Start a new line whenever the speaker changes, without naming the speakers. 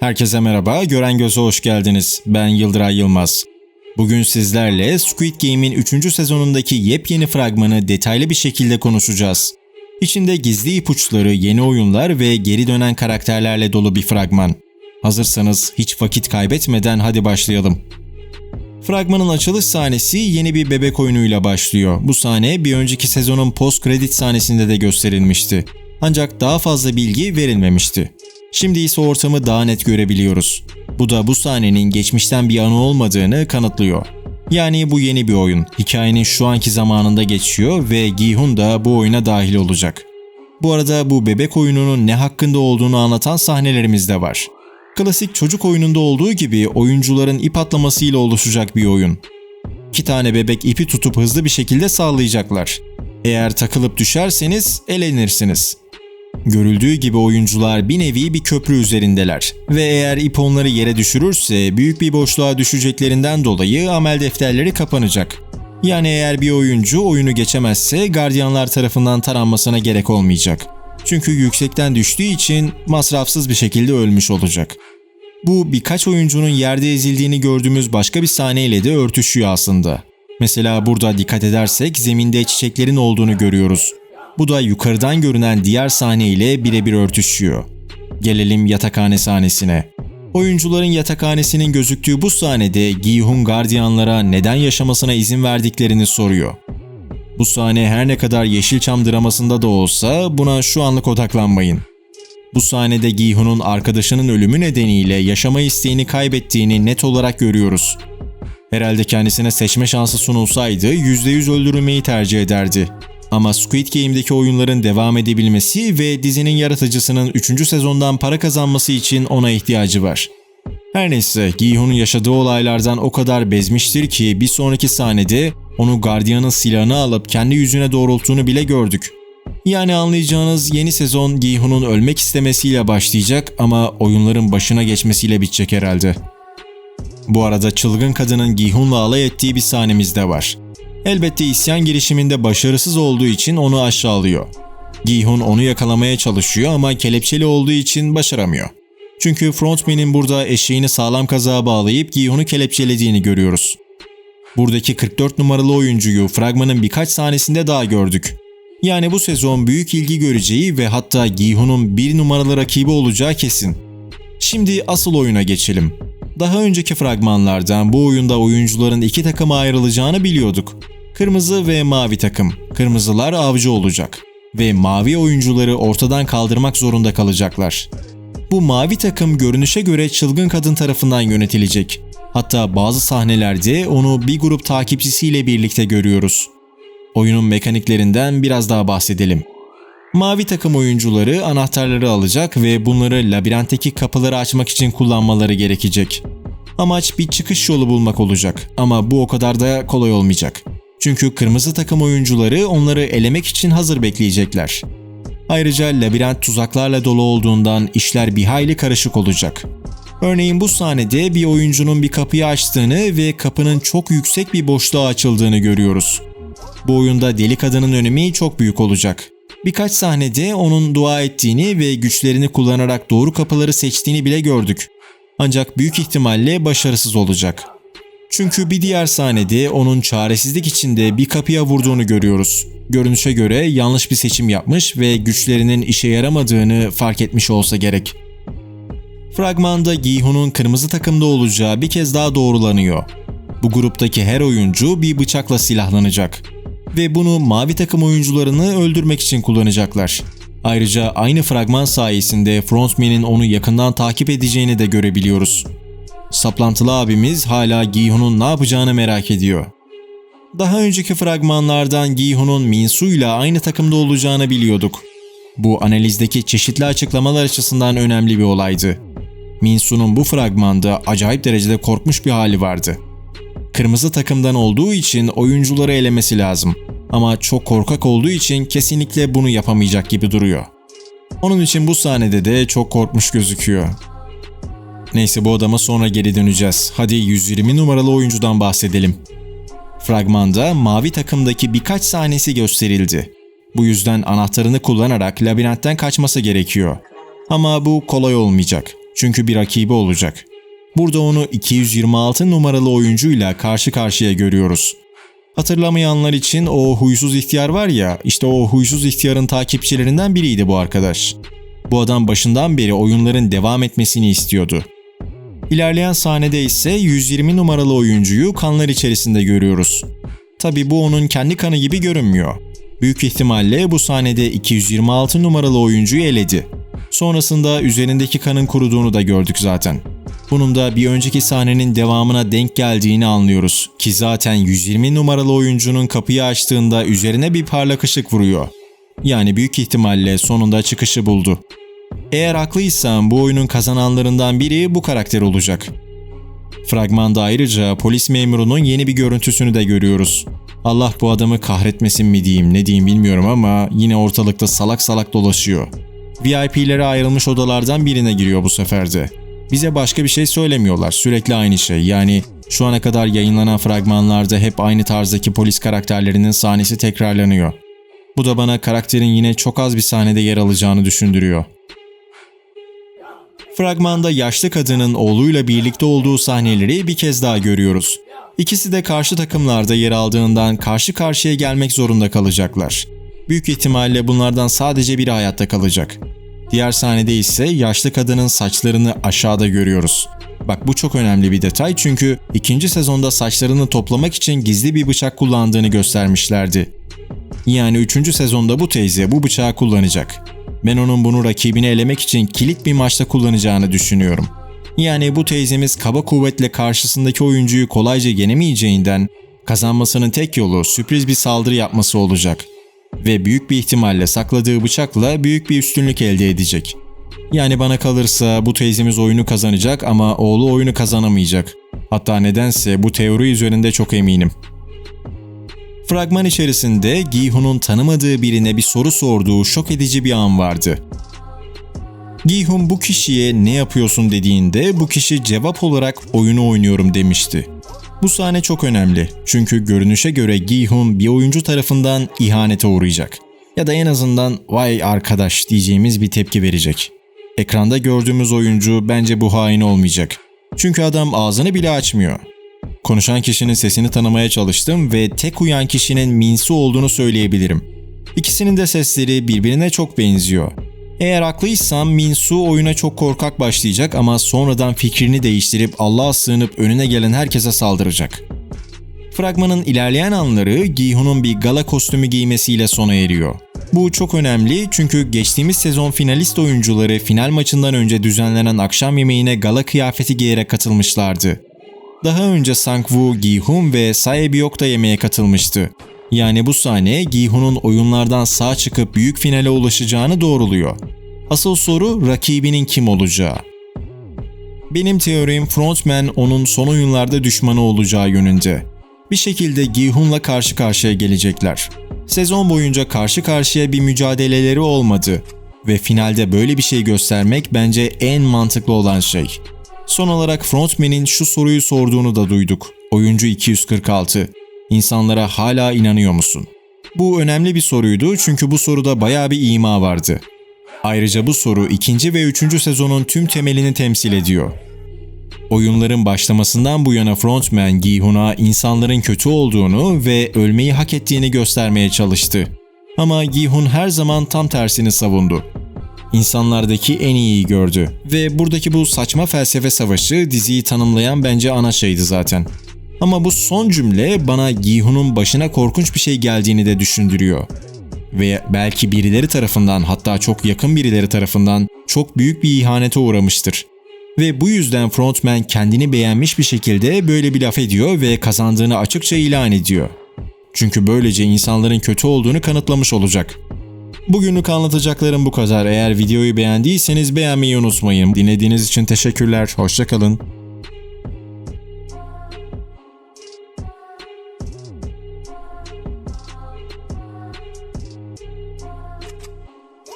Herkese merhaba, Gören Göz'e hoş geldiniz. Ben Yıldıray Yılmaz. Bugün sizlerle Squid Game'in 3. sezonundaki yepyeni fragmanı detaylı bir şekilde konuşacağız. İçinde gizli ipuçları, yeni oyunlar ve geri dönen karakterlerle dolu bir fragman. Hazırsanız hiç vakit kaybetmeden hadi başlayalım. Fragmanın açılış sahnesi yeni bir bebek oyunuyla başlıyor. Bu sahne bir önceki sezonun post credit sahnesinde de gösterilmişti. Ancak daha fazla bilgi verilmemişti. Şimdi ise ortamı daha net görebiliyoruz. Bu da bu sahnenin geçmişten bir anı olmadığını kanıtlıyor. Yani bu yeni bir oyun. Hikayenin şu anki zamanında geçiyor ve Gi-hun da bu oyuna dahil olacak. Bu arada bu bebek oyununun ne hakkında olduğunu anlatan sahnelerimiz de var. Klasik çocuk oyununda olduğu gibi oyuncuların ip atlamasıyla oluşacak bir oyun. İki tane bebek ipi tutup hızlı bir şekilde sağlayacaklar. Eğer takılıp düşerseniz elenirsiniz. Görüldüğü gibi oyuncular bir nevi bir köprü üzerindeler ve eğer ip onları yere düşürürse büyük bir boşluğa düşeceklerinden dolayı amel defterleri kapanacak. Yani eğer bir oyuncu oyunu geçemezse gardiyanlar tarafından taranmasına gerek olmayacak. Çünkü yüksekten düştüğü için masrafsız bir şekilde ölmüş olacak. Bu birkaç oyuncunun yerde ezildiğini gördüğümüz başka bir sahneyle de örtüşüyor aslında. Mesela burada dikkat edersek zeminde çiçeklerin olduğunu görüyoruz. Bu da yukarıdan görünen diğer sahne ile birebir örtüşüyor. Gelelim yatakhane sahnesine. Oyuncuların yatakhanesinin gözüktüğü bu sahnede Gi-hun gardiyanlara neden yaşamasına izin verdiklerini soruyor. Bu sahne her ne kadar Yeşilçam dramasında da olsa buna şu anlık odaklanmayın. Bu sahnede Gi-hun'un arkadaşının ölümü nedeniyle yaşama isteğini kaybettiğini net olarak görüyoruz. Herhalde kendisine seçme şansı sunulsaydı %100 öldürülmeyi tercih ederdi. Ama Squid Game'deki oyunların devam edebilmesi ve dizinin yaratıcısının 3. sezondan para kazanması için ona ihtiyacı var. Her neyse Gi-hun'un yaşadığı olaylardan o kadar bezmiştir ki bir sonraki sahnede onu gardiyanın silahını alıp kendi yüzüne doğrulttuğunu bile gördük. Yani anlayacağınız yeni sezon Gi-hun'un ölmek istemesiyle başlayacak ama oyunların başına geçmesiyle bitecek herhalde. Bu arada çılgın kadının Gi-hun'la alay ettiği bir sahnemiz de var. Elbette isyan girişiminde başarısız olduğu için onu aşağılıyor. Gi-hun onu yakalamaya çalışıyor ama kelepçeli olduğu için başaramıyor. Çünkü frontman'in burada eşeğini sağlam kazağa bağlayıp Gi-hun'u kelepçelediğini görüyoruz. Buradaki 44 numaralı oyuncuyu fragmanın birkaç sahnesinde daha gördük. Yani bu sezon büyük ilgi göreceği ve hatta Gi-hun'un bir numaralı rakibi olacağı kesin. Şimdi asıl oyuna geçelim. Daha önceki fragmanlardan bu oyunda oyuncuların iki takıma ayrılacağını biliyorduk. Kırmızı ve mavi takım. Kırmızılar avcı olacak ve mavi oyuncuları ortadan kaldırmak zorunda kalacaklar. Bu mavi takım görünüşe göre çılgın kadın tarafından yönetilecek. Hatta bazı sahnelerde onu bir grup takipçisiyle birlikte görüyoruz. Oyunun mekaniklerinden biraz daha bahsedelim. Mavi takım oyuncuları anahtarları alacak ve bunları labirentteki kapıları açmak için kullanmaları gerekecek. Amaç bir çıkış yolu bulmak olacak ama bu o kadar da kolay olmayacak. Çünkü kırmızı takım oyuncuları onları elemek için hazır bekleyecekler. Ayrıca labirent tuzaklarla dolu olduğundan işler bir hayli karışık olacak. Örneğin bu sahnede bir oyuncunun bir kapıyı açtığını ve kapının çok yüksek bir boşluğa açıldığını görüyoruz. Bu oyunda deli kadının önemi çok büyük olacak. Birkaç sahnede onun dua ettiğini ve güçlerini kullanarak doğru kapıları seçtiğini bile gördük. Ancak büyük ihtimalle başarısız olacak. Çünkü bir diğer sahnede onun çaresizlik içinde bir kapıya vurduğunu görüyoruz. Görünüşe göre yanlış bir seçim yapmış ve güçlerinin işe yaramadığını fark etmiş olsa gerek. Fragmanda Gi-hun'un kırmızı takımda olacağı bir kez daha doğrulanıyor. Bu gruptaki her oyuncu bir bıçakla silahlanacak ve bunu mavi takım oyuncularını öldürmek için kullanacaklar. Ayrıca aynı fragman sayesinde frontman'in onu yakından takip edeceğini de görebiliyoruz. Saplantılı abimiz hala Gi-hun'un ne yapacağını merak ediyor. Daha önceki fragmanlardan Gi-hun'un Minsu ile aynı takımda olacağını biliyorduk. Bu analizdeki çeşitli açıklamalar açısından önemli bir olaydı. Minsu'nun bu fragmanda acayip derecede korkmuş bir hali vardı. Kırmızı takımdan olduğu için oyuncuları elemesi lazım. Ama çok korkak olduğu için kesinlikle bunu yapamayacak gibi duruyor. Onun için bu sahnede de çok korkmuş gözüküyor. Neyse bu adama sonra geri döneceğiz. Hadi 120 numaralı oyuncudan bahsedelim. Fragmanda mavi takımdaki birkaç sahnesi gösterildi. Bu yüzden anahtarını kullanarak labirentten kaçması gerekiyor. Ama bu kolay olmayacak. Çünkü bir rakibi olacak. Burada onu 226 numaralı oyuncuyla karşı karşıya görüyoruz. Hatırlamayanlar için o huysuz ihtiyar var ya, işte o huysuz ihtiyarın takipçilerinden biriydi bu arkadaş. Bu adam başından beri oyunların devam etmesini istiyordu. İlerleyen sahnede ise 120 numaralı oyuncuyu kanlar içerisinde görüyoruz. Tabi bu onun kendi kanı gibi görünmüyor. Büyük ihtimalle bu sahnede 226 numaralı oyuncuyu eledi. Sonrasında üzerindeki kanın kuruduğunu da gördük zaten. Bunun da bir önceki sahnenin devamına denk geldiğini anlıyoruz ki zaten 120 numaralı oyuncunun kapıyı açtığında üzerine bir parlak ışık vuruyor. Yani büyük ihtimalle sonunda çıkışı buldu. Eğer haklıysam bu oyunun kazananlarından biri bu karakter olacak. Fragmanda ayrıca polis memurunun yeni bir görüntüsünü de görüyoruz. Allah bu adamı kahretmesin mi diyeyim ne diyeyim bilmiyorum ama yine ortalıkta salak salak dolaşıyor. VIP'lere ayrılmış odalardan birine giriyor bu sefer de. Bize başka bir şey söylemiyorlar. Sürekli aynı şey. Yani şu ana kadar yayınlanan fragmanlarda hep aynı tarzdaki polis karakterlerinin sahnesi tekrarlanıyor. Bu da bana karakterin yine çok az bir sahnede yer alacağını düşündürüyor. Fragmanda yaşlı kadının oğluyla birlikte olduğu sahneleri bir kez daha görüyoruz. İkisi de karşı takımlarda yer aldığından karşı karşıya gelmek zorunda kalacaklar. Büyük ihtimalle bunlardan sadece biri hayatta kalacak. Diğer sahnede ise yaşlı kadının saçlarını aşağıda görüyoruz. Bak bu çok önemli bir detay çünkü ikinci sezonda saçlarını toplamak için gizli bir bıçak kullandığını göstermişlerdi. Yani üçüncü sezonda bu teyze bu bıçağı kullanacak. Ben onun bunu rakibini elemek için kilit bir maçta kullanacağını düşünüyorum. Yani bu teyzemiz kaba kuvvetle karşısındaki oyuncuyu kolayca yenemeyeceğinden kazanmasının tek yolu sürpriz bir saldırı yapması olacak. Ve büyük bir ihtimalle sakladığı bıçakla büyük bir üstünlük elde edecek. Yani bana kalırsa bu teyzemiz oyunu kazanacak ama oğlu oyunu kazanamayacak. Hatta nedense bu teori üzerinde çok eminim. Fragman içerisinde Gihun'un tanımadığı birine bir soru sorduğu şok edici bir an vardı. Gihun bu kişiye ne yapıyorsun dediğinde bu kişi cevap olarak oyunu oynuyorum demişti. Bu sahne çok önemli çünkü görünüşe göre Gihun bir oyuncu tarafından ihanete uğrayacak. Ya da en azından vay arkadaş diyeceğimiz bir tepki verecek. Ekranda gördüğümüz oyuncu bence bu hain olmayacak. Çünkü adam ağzını bile açmıyor. Konuşan kişinin sesini tanımaya çalıştım ve tek uyan kişinin Minsu olduğunu söyleyebilirim. İkisinin de sesleri birbirine çok benziyor. Eğer haklıysam Minsu oyuna çok korkak başlayacak ama sonradan fikrini değiştirip Allah'a sığınıp önüne gelen herkese saldıracak. Fragmanın ilerleyen anları Gihun'un bir gala kostümü giymesiyle sona eriyor. Bu çok önemli çünkü geçtiğimiz sezon finalist oyuncuları final maçından önce düzenlenen akşam yemeğine gala kıyafeti giyerek katılmışlardı. Daha önce Sangwoo, Gihun ve Saebyok da yemeğe katılmıştı. Yani bu sahne Gihun'un oyunlardan sağ çıkıp büyük finale ulaşacağını doğruluyor. Asıl soru rakibinin kim olacağı. Benim teorim frontman onun son oyunlarda düşmanı olacağı yönünde. Bir şekilde Gihun'la karşı karşıya gelecekler. Sezon boyunca karşı karşıya bir mücadeleleri olmadı ve finalde böyle bir şey göstermek bence en mantıklı olan şey. Son olarak frontman'in şu soruyu sorduğunu da duyduk. Oyuncu 246. İnsanlara hala inanıyor musun? Bu önemli bir soruydu çünkü bu soruda baya bir ima vardı. Ayrıca bu soru ikinci ve üçüncü sezonun tüm temelini temsil ediyor. Oyunların başlamasından bu yana frontman Gihun'a insanların kötü olduğunu ve ölmeyi hak ettiğini göstermeye çalıştı. Ama Gihun her zaman tam tersini savundu. İnsanlardaki en iyiyi gördü ve buradaki bu saçma felsefe savaşı diziyi tanımlayan bence ana şeydi zaten. Ama bu son cümle bana Gihun'un başına korkunç bir şey geldiğini de düşündürüyor. Ve belki birileri tarafından hatta çok yakın birileri tarafından çok büyük bir ihanete uğramıştır. Ve bu yüzden frontman kendini beğenmiş bir şekilde böyle bir laf ediyor ve kazandığını açıkça ilan ediyor. Çünkü böylece insanların kötü olduğunu kanıtlamış olacak. Bugünlük anlatacaklarım bu kadar. Eğer videoyu beğendiyseniz beğenmeyi unutmayın. Dinlediğiniz için teşekkürler. Hoşçakalın.